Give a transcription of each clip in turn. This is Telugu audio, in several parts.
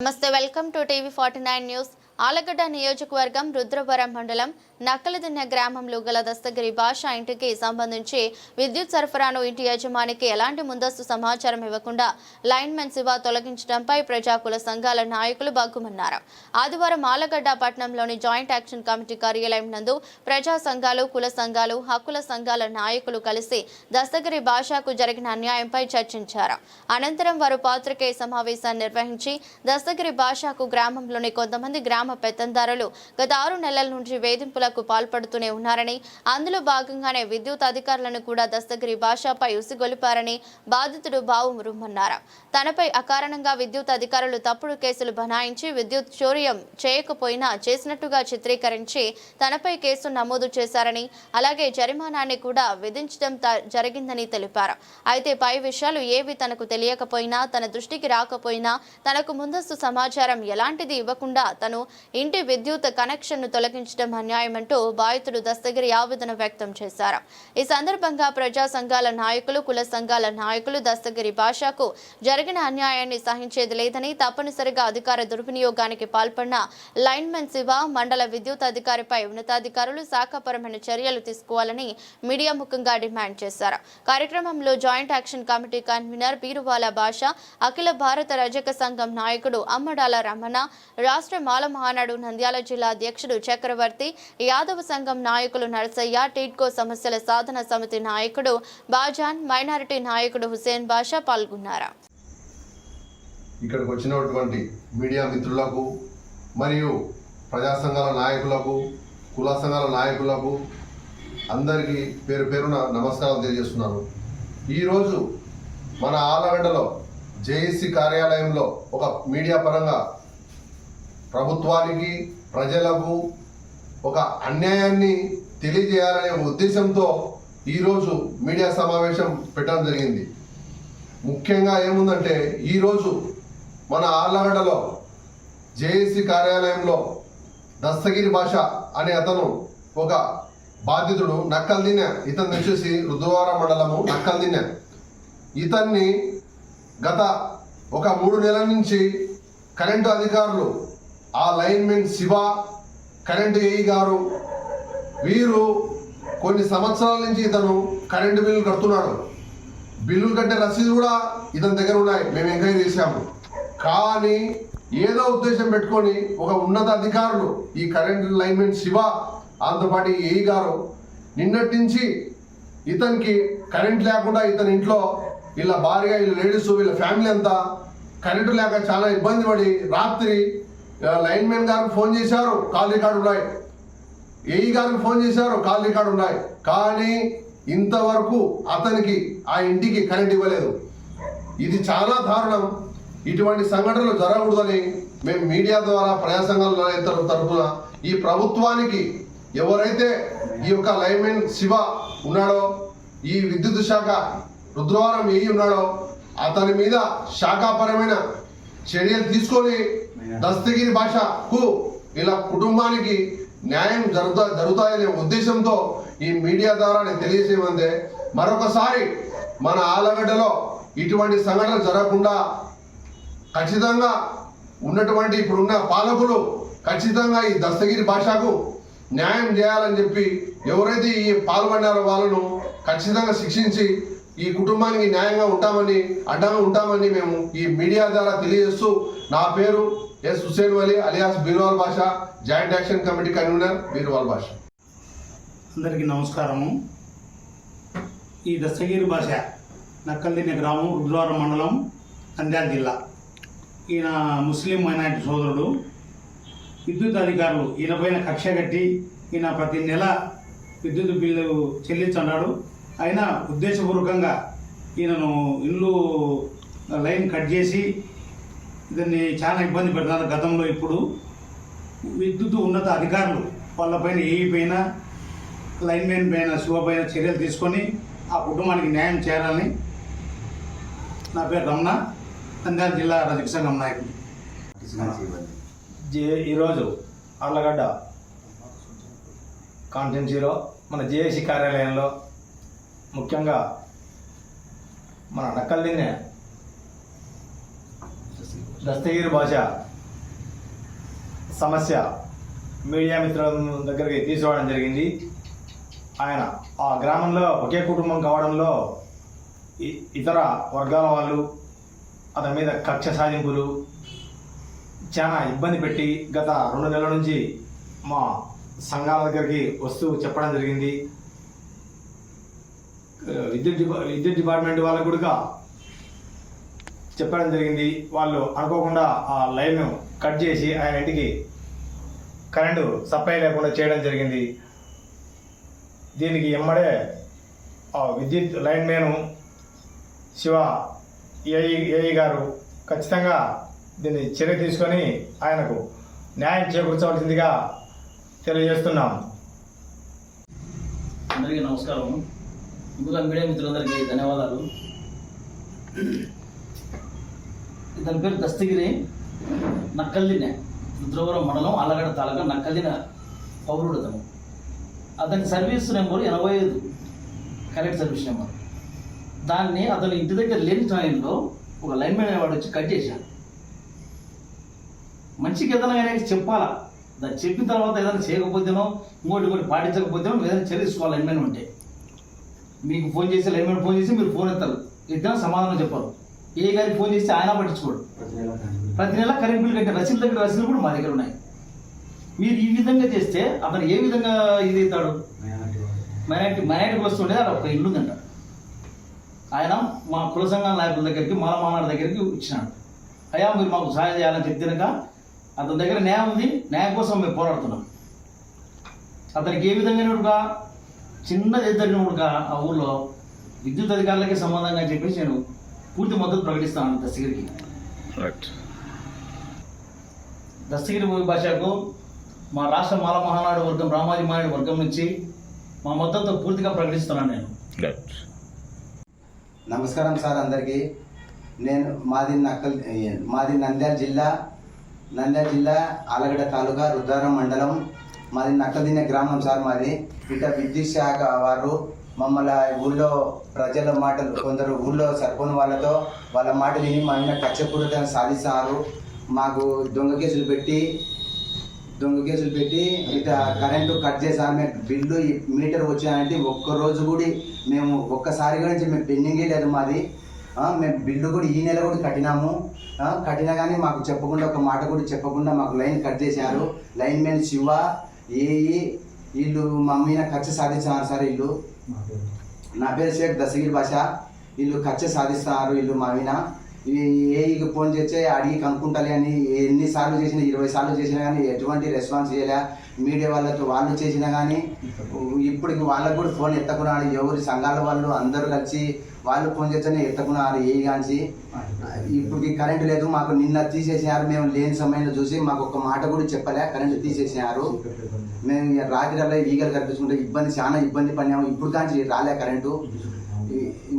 నమస్తే welcome to TV forty nine news Allagadda నియోజకవర్గం రుద్రవరం మండలం నక్కలదిన్న గ్రామంలో గల దస్తగిరి భాష ఇంటికి సంబంధించి విద్యుత్ సరఫరాను ఇంటి యజమానికి ఎలాంటి ముందస్తు సమాచారం ఇవ్వకుండా లైన్మెన్ శివ తొలగించడంపై ప్రజాకుల సంఘాల నాయకులు బగ్గుమన్నారు ఆదివారం ఆలగడ్డ పట్టణంలోని జాయింట్ యాక్షన్ కమిటీ కార్యాలయం నందు ప్రజా సంఘాలు కుల సంఘాలు హక్కుల సంఘాల నాయకులు కలిసి దస్తగిరి భాషకు జరిగిన అన్యాయంపై చర్చించారు. అనంతరం వారు పాత్రికేయ సమావేశాన్ని నిర్వహించి దస్తగిరి భాషకు గ్రామంలోని కొంతమంది గ్రామ పెత్తందారులు గత ఆరు నెలల నుంచి వేధింపులకు పాల్పడుతూనే ఉన్నారని అందులో భాగంగానే విద్యుత్ అధికారులను కూడా దస్తగిరి భాషపై ఉసిగొలిపారని బాధితుడు బావు మురుమన్నారు తనపై అకారణంగా విద్యుత్ అధికారులు తప్పుడు కేసులు బనాయించి విద్యుత్ చౌర్యం చేయకపోయినా చేసినట్టుగా చిత్రీకరించి తనపై కేసు నమోదు చేశారని అలాగే జరిమానాన్ని కూడా విధించడం త- జరిగిందని తెలిపారు. అయితే పై విషయాలు ఏవి తనకు తెలియకపోయినా తన దృష్టికి రాకపోయినా తనకు ముందస్తు సమాచారం ఎలాంటిది ఇవ్వకుండా తను ఇంటి విద్యుత్ కనెక్షన్ను తొలగించడం అన్యాయమంటూ బాధితుడు దస్తగిరి ఆవేదన వ్యక్తం చేశారు. ఈ సందర్భంగా ప్రజా సంఘాల నాయకులు కుల సంఘాల నాయకులు దస్తగిరి భాషకు జరిగిన అన్యాయాన్ని సహించేది లేదని తప్పనిసరిగా అధికార దుర్వినియోగానికి పాల్పడిన లైన్మెన్ శివ మండల విద్యుత్ అధికారిపై ఉన్నతాధికారులు శాఖపరమైన చర్యలు తీసుకోవాలని మీడియా ముఖంగా డిమాండ్ చేశారు. కార్యక్రమంలో జాయింట్ యాక్షన్ కమిటీ కన్వీనర్ బీరువాల భాష అఖిల భారత రజక సంఘం నాయకుడు అమ్మడాల రమణ రాష్ట్ర మాల మహానాడు నంద్యాల జిల్లా అధ్యక్షుడు చక్రవర్తి యాదవ సంఘం నాయకులు నరసయ్య టీడ్కో సమస్యల సాధన సమితి నాయకుడు బాజాన్ మైనారిటీ నాయకుడు హుసేన్ బాషా పాల్గొన్నారు. ఇక్కడికి వచ్చినటువంటి మీడియా మిత్రులకు మరియు ప్రజా సంఘాల నాయకులకు కుల సంఘాల నాయకులకు అందరికీ పేరు పేరున నమస్కారాలు తెలియజేస్తున్నాను. ఈరోజు మన ఆలగడ్డలో జేఏసీ కార్యాలయంలో ఒక మీడియా పరంగా ప్రభుత్వానికి ప్రజలకు ఒక అన్యాయాన్ని తెలియజేయాలనే ఉద్దేశంతో ఈరోజు మీడియా సమావేశం పెట్టడం జరిగింది. ముఖ్యంగా ఏముందంటే ఈరోజు మన ఆర్లగడ్డలో జేఏసీ కార్యాలయంలో దస్తగిరి భాష అనే అతను ఒక బాధితుడు నక్కల్దిన్న ఇతను వచ్చేసి రుద్రవార మండలము నక్కల్దిన్న ఇతన్ని గత ఒక మూడు నెలల నుంచి కరెంటు అధికారులు ఆ లైన్మెన్ శివ కరెంటు ఏఈ గారు వీరు కొన్ని సంవత్సరాల నుంచి ఇతను కరెంటు బిల్లు కడుతున్నాడు. బిల్లులు కట్టే రసీదు కూడా ఇతని దగ్గర ఉన్నాయి. మేము ఎంక్వైరీ చేశాము. కానీ ఏదో ఉద్దేశం పెట్టుకొని ఒక ఉన్నత అధికారులు ఈ current linemen Siva Andhrapati AE గారు నిన్నటి నుంచి ఇతనికి కరెంట్ లేకుండా ఇతని ఇంట్లో వీళ్ళ భార్య వీళ్ళ లేడీస్ వీళ్ళ ఫ్యామిలీ అంతా కరెంటు లేక చాలా ఇబ్బంది పడి రాత్రి లైన్ మెన్ గారికి ఫోన్ చేశారు కాల్ రికార్డు ఉన్నాయి. ఏఈ గారికి ఫోన్ చేశారు కాల్ రికార్డు ఉన్నాయి. కానీ ఇంతవరకు అతనికి ఆ ఇంటికి కరెంట్ ఇవ్వలేదు. ఇది చాలా దారుణం. ఇటువంటి సంఘటనలు జరగకూడదని మేము మీడియా ద్వారా ప్రయాసంగా రైతుల తరఫున ఈ ప్రభుత్వానికి ఎవరైతే ఈ యొక్క లైన్మెన్ శివ ఉన్నాడో ఈ విద్యుత్ శాఖ రుద్రవారం ఏఈ ఉన్నాడో అతని మీద శాఖాపరమైన చర్యలు తీసుకొని దస్తగిరి భాషకు ఇలా కుటుంబానికి న్యాయం జరుగుతా జరుగుతాయనే ఉద్దేశంతో ఈ మీడియా ద్వారా నేను తెలియజేయమందే. మరొకసారి మన ఆలగడ్డలో ఇటువంటి సంఘటనలు జరగకుండా ఖచ్చితంగా ఉన్నటువంటి ఇప్పుడున్న పాలకులు ఖచ్చితంగా ఈ దస్తగిరి భాషకు న్యాయం చేయాలని చెప్పి ఎవరైతే ఈ పాల్గొన్నారో వాళ్ళను ఖచ్చితంగా శిక్షించి ఈ కుటుంబానికి న్యాయంగా ఉంటామని అడ్డంగా ఉంటామని మేము ఈ మీడియా ద్వారా తెలియజేస్తూ నా పేరు S Hussain Vali alias Beerwal Basha joint action committee convener Beerwal Basha. అందరికీ నమస్కారము. ఈ దస్తగిరి భాష నక్కల్దిన్న గ్రామం రుద్రవరం మండలం నంద్యాల జిల్లా. ఈయన ముస్లిం మైనార్టీ సోదరుడు. విద్యుత్ అధికారులు ఈయన పైన కక్ష కట్టి ఈయన ప్రతి నెల విద్యుత్ బిల్లు చెల్లించన్నాడు అయినా ఉద్దేశపూర్వకంగా ఈయనను ఇల్లు లైన్ కట్ చేసి దాన్ని చాలా ఇబ్బంది పెడుతున్నారు గతంలో ఇప్పుడు. విద్యుత్ ఉన్నత అధికారులు వాళ్ళపైన ఏ పైన లైన్మెన్ పైన శివ పైన చర్యలు తీసుకొని ఆ కుటుంబానికి న్యాయం చేయాలని నా పేరు రమణ నంద్యాల జిల్లా రజక సంఘం నాయకుడు. జే ఈరోజు ఆళ్ళగడ్డ కాన్స్టిట్యున్సీలో మన జేఏసీ కార్యాలయంలో ముఖ్యంగా మన నక్కల్దిన్నె దస్తగిరి భాష సమస్య మీడియా మిత్రుల దగ్గరికి తీసుకురావడం జరిగింది. ఆయన ఆ గ్రామంలో ఒకే కుటుంబం కావడంలో ఇతర వర్గాల వాళ్ళు అతని మీద కక్ష సాధింపులు చాలా ఇబ్బంది పెట్టి గత రెండు నెలల నుంచి మా సంఘాల దగ్గరికి వస్తూ చెప్పడం జరిగింది. విద్యుత్ డిపా విద్యుత్ డిపార్ట్మెంట్ వాళ్ళకు కూడా చెప్పడం జరిగింది. వాళ్ళు అనుకోకుండా ఆ లైన్ కట్ చేసి ఆయన ఇంటికి కరెంటు సప్లై లేకుండా చేయడం జరిగింది. దీనికి ఎమ్మడే ఆ విద్యుత్ lineman Siva AE AE గారు ఖచ్చితంగా దీన్ని చర్య తీసుకొని ఆయనకు న్యాయం చేకూర్చవలసిందిగా తెలియజేస్తున్నాం. అందరికీ నమస్కారం ముందుగా మీడియా మిత్రులందరికీ ధన్యవాదాలు. ఇతని పేరు దస్తగిరి నక్కల్దినే రుద్రవరం మండలం అల్లగడ తాలూకా నక్కల్దిన పౌరుడు అతను. అతని సర్వీస్ నెంబర్ ఎనభై ఐదు కరెక్ట్ సర్వీస్ నెంబర్. దాన్ని అతని ఇంటి దగ్గర లేని టైంలో ఒక లైన్ మ్యాన్ వాడు వచ్చి కట్ చేశాడు మంచికి ఏదైనా కానీ చెప్పాలా? దాన్ని చెప్పిన తర్వాత ఏదైనా చేయకపోతేనో ఇంకోటి ఇంకోటి పాటించకపోతేనో ఏదైనా చర్య తీసుకోవాలి లైన్మెన్ ఉంటే? మీకు ఫోన్ చేసి లైన్మెన్ ఫోన్ చేసి మీరు ఫోన్ ఎత్తారు. ఎత్తినా సమాధానం చెప్పారు ఏ గారికి ఫోన్ చేస్తే ఆయన పట్టించుకోడు. ప్రతి నెల కరెంట్ బిల్. కట్టే రసీదు దగ్గర రసీదులు కూడా మా దగ్గర ఉన్నాయి. మీరు ఈ విధంగా చేస్తే అతను ఏ విధంగా ఇది అవుతాడు? మైనార్టీ మైనార్టీ వస్తుండే అక్కడ ఒక ఇల్లు ఉందంట. ఆయన మా కుల సంఘాల నాయకుల దగ్గరికి మాల మానాడు దగ్గరికి ఇచ్చినాడు అయ్యా మీరు మాకు సహాయం చేయాలని చెప్తినక అతని దగ్గర న్యాయం ఉంది. న్యాయం కోసం మేము పోరాడుతున్నాం. అతనికి ఏ విధంగా చిన్న జరిగినప్పుడు ఆ ఊర్లో విద్యుత్ అధికారులకి సంబంధంగా చెప్పేసి నేను పూర్తి మద్దతు ప్రకటిస్తాను దస్తగిరికి దస్తగిరి భాషకు మా రాష్ట్ర మాల మహానాడు వర్గం రామాజీ మహానాడు వర్గం నుంచి మా మద్దతు పూర్తిగా ప్రకటిస్తున్నాను నేను. నమస్కారం సార్ అందరికీ. నేను మాది నక్కల్ మాది నంద్యాల జిల్లా. నంద్యాల జిల్లా ఆలగడ్డ తాలూకా రుద్రారం మండలం మాది నక్కదిన్న గ్రామం సార్ మాది ఇట విద్యుత్ శాఖ వారు మమ్మల్ని ఊళ్ళో ప్రజల మాటలు కొందరు ఊళ్ళో సర్పంచ్ వాళ్ళతో వాళ్ళ మాట విని మా మీద కచ్చపూరితంగా సాధిస్తారు. మాకు దొంగ కేసులు పెట్టి దొంగ కేసులు పెట్టి ఇట కరెంటు కట్ చేశారు మేము బిల్లు మీటర్ వచ్చాయంటే ఒక్క రోజు కూడా మేము ఒక్కసారి గురించి మేము పెండింగే లేదు మాది. మేము బిల్లు కూడా ఈ నెల కూడా కట్టినాము. కట్టినా కానీ మాకు చెప్పకుండా ఒక మాట కూడా చెప్పకుండా మాకు లైన్ కట్ చేశారు. లైన్ మ్యాన్ శివ ఏఈ వీళ్ళు మా మీద ఖర్చు సాధించారు సార్ వీళ్ళు. నా పేరు షేక్ దశగిరి భాష. వీళ్ళు ఖర్చు సాధిస్తున్నారు వీళ్ళు మా మీద ఇవి ఏఈకి ఫోన్ చేస్తే అడిగి కనుక్కుంటాలి అని ఎన్నిసార్లు చేసినా ఇరవై సార్లు చేసినా కానీ ఎటువంటి రెస్పాన్స్ చేయలే. మీడియా వాళ్ళతో వాళ్ళు చేసినా కానీ ఇప్పటికి. వాళ్ళకు కూడా ఫోన్ ఎత్తకున్నాడు ఎవరి సంఘాల వాళ్ళు అందరూ కలిసి వాళ్ళు ఫోన్ చేస్తేనే ఎట్టకున్నారు ఏ కాంచి ఇప్పటికి కరెంట్ లేదు మాకు నిన్న తీసేసారు మేము లేని సమయంలో చూసి మాకు ఒక మాట కూడా చెప్పలే కరెంట్ తీసేసారు మేము ఇక రాత్రి అలా ఈగలు కనిపించుకుంటే ఇబ్బంది చాలా ఇబ్బంది పడినాము ఇప్పుడు కాంచి రాలే కరెంటు.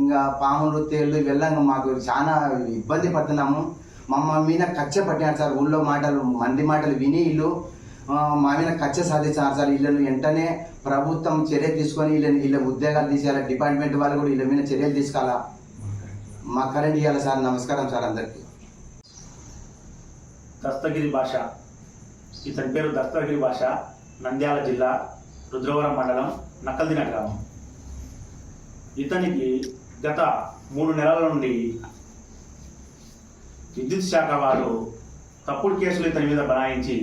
ఇంకా పాములు తేళ్ళు వెళ్ళంగా మాకు చాలా ఇబ్బంది పడుతున్నాము. మమ్మ మీద కచ్చ పట్టినారు సార్ ఊళ్ళో మాటలు మంది మాటలు విని వీళ్ళు మా మీద కచ్చ సాధించారు సార్ వీళ్ళను వెంటనే ప్రభుత్వం చర్య తీసుకొని వీళ్ళని వీళ్ళ ఉద్యోగాలు తీసేయాలి? డిపార్ట్మెంట్ వాళ్ళు కూడా వీళ్ళ మీద చర్యలు తీసుకోవాలా? మా కరెంట్ ఇవ్వాలి సార్? నమస్కారం సార్ అందరికీ. దస్తగిరి భాష. ఇతని పేరు దస్తగిరి భాష. నంద్యాల జిల్లా రుద్రవరం మండలం నక్కల్దిన గ్రామం. ఇతనికి గత మూడు నెలల నుండి విద్యుత్ శాఖ వారు తప్పుడు కేసులు ఇతని మీద బనాయించి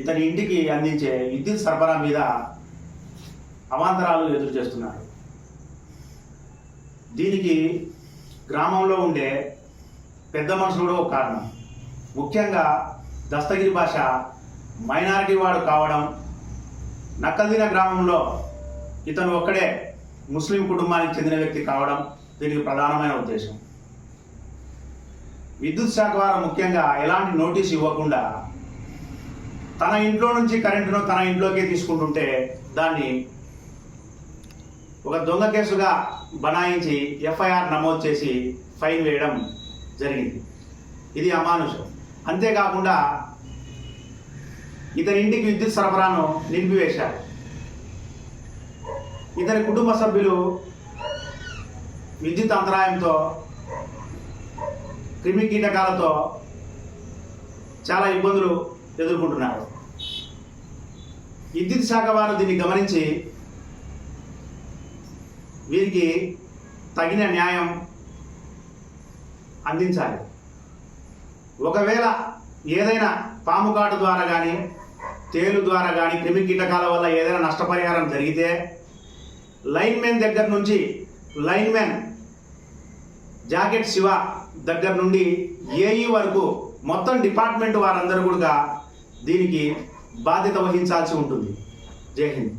ఇతని ఇంటికి అందించే విద్యుత్ సరఫరా మీద అవాంతరాలు ఎదురు చేస్తున్నారు దీనికి గ్రామంలో ఉండే పెద్ద మనుషులు కూడా ఒక కారణం. ముఖ్యంగా దస్తగిరి భాష మైనారిటీ వాడు కావడం నక్కల్దిన గ్రామంలో ఇతను ఒక్కడే ముస్లిం కుటుంబానికి చెందిన వ్యక్తి కావడం దీనికి ప్రధానమైన ఉద్దేశం. విద్యుత్ శాఖ వారు ముఖ్యంగా ఎలాంటి నోటీస్ ఇవ్వకుండా తన ఇంట్లో నుంచి కరెంటును తన ఇంట్లోకి తీసుకుంటుంటే దాన్ని ఒక దొంగ కేసుగా బనాయించి ఎఫ్ఐఆర్ నమోదు చేసి ఫైన్ వేయడం జరిగింది. ఇది అమానుషం. అంతేకాకుండా ఇతని ఇంటికి విద్యుత్ సరఫరాను నిలిపివేశారు. ఇతని కుటుంబ సభ్యులు విద్యుత్ అంతరాయంతో క్రిమి కీటకాలతో చాలా ఇబ్బందులు ఎదుర్కొంటున్నారు విద్యుత్ శాఖ వారు దీన్ని గమనించి వీరికి తగిన న్యాయం అందించాలి. ఒకవేళ ఏదైనా పాము కాటు ద్వారా కానీ తేలు ద్వారా కానీ క్రిమి కీటకాల వల్ల ఏదైనా నష్టపరిహారం జరిగితే లైన్మెన్ దగ్గర నుంచి లైన్మెన్ జాకెట్ శివ దగ్గర నుండి ఏఈ వరకు మొత్తం డిపార్ట్మెంట్ వారందరూ కూడా దీనికి బాధ్యత వహించాల్సి ఉంటుంది. జై హింద్.